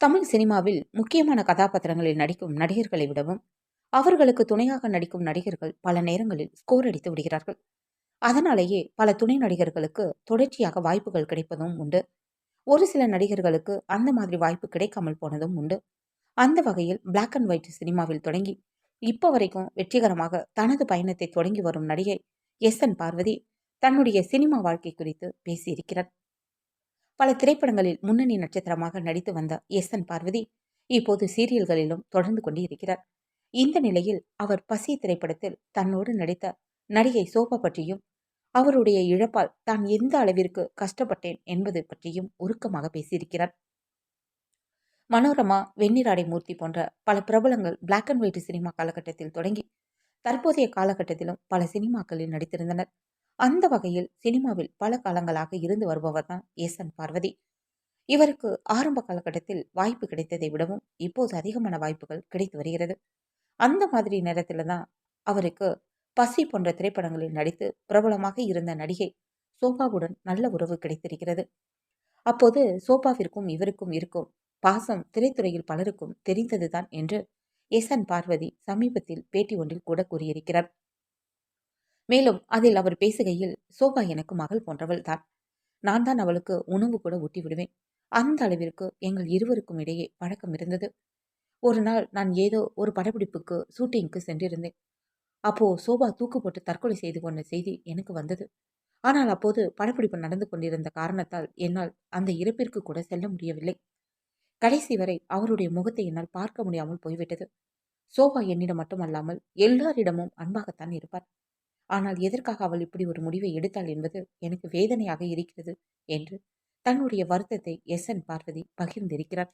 தமிழ் சினிமாவில் முக்கியமான கதாபாத்திரங்களில் நடிக்கும் நடிகர்களை விடவும் அவர்களுக்கு துணையாக நடிக்கும் நடிகர்கள் பல நேரங்களில் ஸ்கோர் அடித்து விடுகிறார்கள். அதனாலேயே பல துணை நடிகர்களுக்கு தொடர்ச்சியாக வாய்ப்புகள் கிடைப்பதும் உண்டு. ஒரு சில நடிகர்களுக்கு அந்த மாதிரி வாய்ப்பு கிடைக்காமல் போனதும் உண்டு. அந்த வகையில் பிளாக் அண்ட் ஒயிட் சினிமாவில் தொடங்கி இப்போ வரைக்கும் வெற்றிகரமாக தனது பயணத்தை தொடங்கி வரும் நடிகை எஸ் என் பார்வதி தன்னுடைய சினிமா வாழ்க்கை குறித்து பேசியிருக்கிறார். பல திரைப்படங்களில் முன்னணி நட்சத்திரமாக நடித்து வந்த எஸ். என். பார்வதி இப்போது சீரியல்களிலும் தொடர்ந்து கொண்டு இருக்கிறார். இந்த நிலையில் அவர் பசி திரைப்படத்தில் தன்னோடு நடித்த நடிகை சோபா பற்றியும் அவருடைய இழப்பால் தான் எந்த அளவிற்கு கஷ்டப்பட்டேன் என்பது பற்றியும் உருக்கமாக பேசியிருக்கிறார். மனோரமா வெண்ணிராடை மூர்த்தி போன்ற பல பிரபலங்கள் பிளாக் அண்ட் ஒயிட் சினிமா காலகட்டத்தில் தொடங்கி தற்போதைய காலகட்டத்திலும் பல சினிமாக்களில் நடித்திருந்தனர். அந்த வகையில் சினிமாவில் பல காலங்களாக இருந்து வருபவர் தான் எஸ். என். பார்வதி. இவருக்கு ஆரம்ப காலகட்டத்தில் வாய்ப்பு கிடைத்ததை விடவும் இப்போது அதிகமான வாய்ப்புகள் கிடைத்து வருகிறது. அந்த மாதிரி நேரத்தில் தான் அவருக்கு பசி போன்ற திரைப்படங்களில் நடித்து பிரபலமாக இருந்த நடிகை சோபாவுடன் நல்ல உறவு கிடைத்திருக்கிறது. அப்போது சோபாவிற்கும் இவருக்கும் இருக்கும் பாசம் திரைத்துறையில் பலருக்கும் தெரிந்ததுதான் என்று எஸ். என். பார்வதி சமீபத்தில் பேட்டி ஒன்றில் கூட கூறியிருக்கிறார். மேலும் அதில் அவர் பேசுகையில் சோபா எனக்கு மகள் போன்றவள் தான். நான் தான் அவளுக்கு உணவு கூட ஊட்டி விடுவேன். அந்த அளவிற்கு எங்கள் இருவருக்கும் இடையே பழக்கம் இருந்தது. ஒரு நாள் நான் ஏதோ ஒரு படப்பிடிப்புக்கு ஷூட்டிங்க்கு சென்றிருந்தேன். அப்போ சோபா தூக்கு போட்டு தற்கொலை செய்து கொண்ட செய்தி எனக்கு வந்தது. ஆனால் அப்போது படப்பிடிப்பு நடந்து கொண்டிருந்த காரணத்தால் என்னால் அந்த இறப்பிற்கு கூட செல்ல முடியவில்லை. கடைசி வரை அவருடைய முகத்தை என்னால் பார்க்க முடியாமல் போய்விட்டது. சோபா என்னிடம் மட்டுமல்லாமல் எல்லாரிடமும் அன்பாகத்தான் இருப்பார். ஆனால் எதற்காக அவள் இப்படி ஒரு முடிவை எடுத்தாள் என்பது எனக்கு வேதனையாக இருக்கிறது? என்று தன்னுடைய வருத்தத்தை எஸ் என் பார்வதி பகிர்ந்திருக்கிறார்.